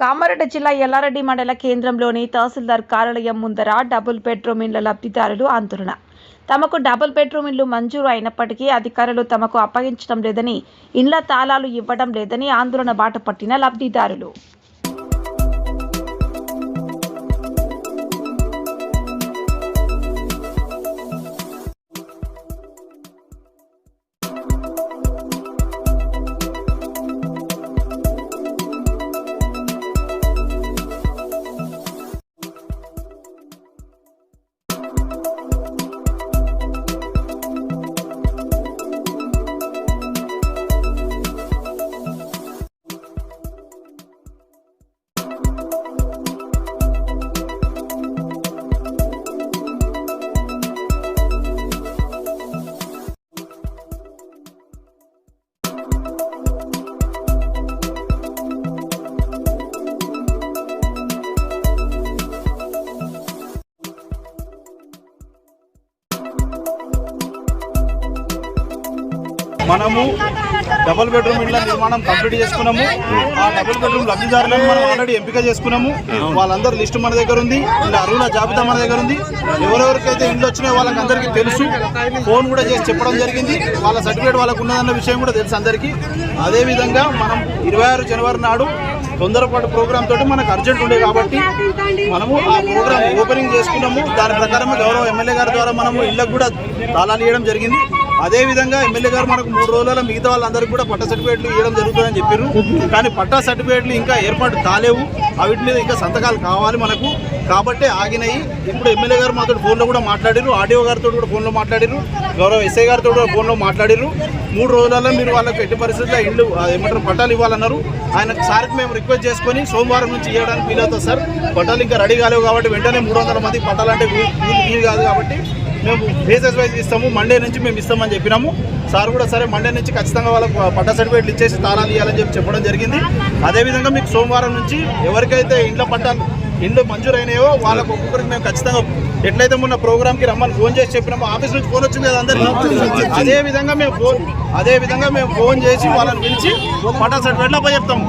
కామారెడ్డి జిల్లా ఎల్లారెడ్డి మండల కేంద్రంలోని తహసీల్దార్ కార్యాలయం ముందర డబుల్ బెడ్రూమ్ ఇండ్ల లబ్ధిదారులు ఆందోళన. తమకు డబుల్ బెడ్రూమ్ ఇల్లు మంజూరు అయినప్పటికీ అధికారులు తమకు అప్పగించడం లేదని ఇండ్ల తాళాలు ఇవ్వడం లేదని ఆందోళన బాట పట్టిన లబ్ధిదారులు. మనము డబుల్ బెడ్రూమ్ ఇళ్ళ నిర్మాణం కంప్లీట్ చేసుకున్నాము. ఆ డబుల్ బెడ్రూమ్ లబ్ధిదారులను మనం ఆల్రెడీ ఎంపిక చేసుకున్నాము. వాళ్ళందరూ లిస్ట్ మన దగ్గర ఉంది. ఇలా అరువుల జాబితా మన దగ్గర ఉంది. ఎవరెవరికైతే ఇండ్లు వచ్చినాయో వాళ్ళకి అందరికీ తెలుసు. ఫోన్ కూడా చేసి చెప్పడం జరిగింది. వాళ్ళ సర్టిఫికేట్ వాళ్ళకు ఉన్నదన్న విషయం కూడా తెలుసు అందరికీ. అదేవిధంగా మనం ఇరవై ఆరు జనవరి నాడు తొందరపాటు ప్రోగ్రామ్ తోటి మనకు అర్జెంట్ ఉండే కాబట్టి మనము ఆ ప్రోగ్రామ్ ఓపెనింగ్ చేసుకున్నాము. దాని ప్రకారం గౌరవ ఎమ్మెల్యే గారి ద్వారా మనము ఇళ్ళకు కూడా తాళాలు ఇవ్వడం జరిగింది. అదే విధంగా ఎమ్మెల్యే గారు మనకు మూడు రోజుల మిగతా వాళ్ళందరికీ కూడా పట్టా సర్టిఫికేట్లు ఇవ్వడం జరుగుతుందని చెప్పారు కానీ పట్టా సర్టిఫికేట్లు ఇంకా ఏర్పాటు కాలేవు. అవిటి మీద ఇంకా సంతకాలు కావాలి మనకు. కాబట్టి ఆగినాయి. ఇప్పుడు ఎమ్మెల్యే గారు మాతో ఫోన్లో కూడా మాట్లాడారు ఆడియో గారితో కూడా ఫోన్లో మాట్లాడారు గౌరవ ఎస్ఐ గారితో కూడా ఫోన్లో మాట్లాడారు మూడు రోజులలో మీరు వాళ్ళకి ఎట్టి పరిస్థితుల్లో ఇల్లు ఏమంటారు పట్టాలు ఇవ్వాలన్నారు. ఆయన సార్కి మేము రిక్వెస్ట్ చేసుకొని సోమవారం నుంచి ఇవ్వడానికి వీలవుతుంది సార్. పట్టాలు ఇంకా రెడీ కాలేవు కాబట్టి వెంటనే మూడు వందల మంది పట్టాలంటే వీలు కాదు కాబట్టి మేము ఫేసెస్ వైజ్ ఇస్తాము మండే నుంచి మేము ఇస్తామని చెప్పినాము. సార్ కూడా సరే మండే నుంచి ఖచ్చితంగా వాళ్ళకు పట్టా సర్టిఫికేట్లు ఇచ్చేసి తాళాలు ఇవ్వాలని చెప్పి చెప్పడం జరిగింది. అదేవిధంగా మీకు సోమవారం నుంచి ఎవరికైతే ఇండ్ల పట్టాలు ఇండ్లు మంజూరైనాయో వాళ్ళకు ఒక్కొక్కరికి మేము ఖచ్చితంగా ఎట్లయితే మొన్న ప్రోగ్రామ్కి రమ్మని ఫోన్ చేసి చెప్పినాము ఆఫీస్ నుంచి ఫోన్ వచ్చింది కదా అందరికీ. అదే విధంగా మేము ఫోన్ అదే విధంగా మేము ఫోన్ చేసి వాళ్ళని పిలిచి పట్టా సర్టిఫికేట్లు అప్పచెప్తాము.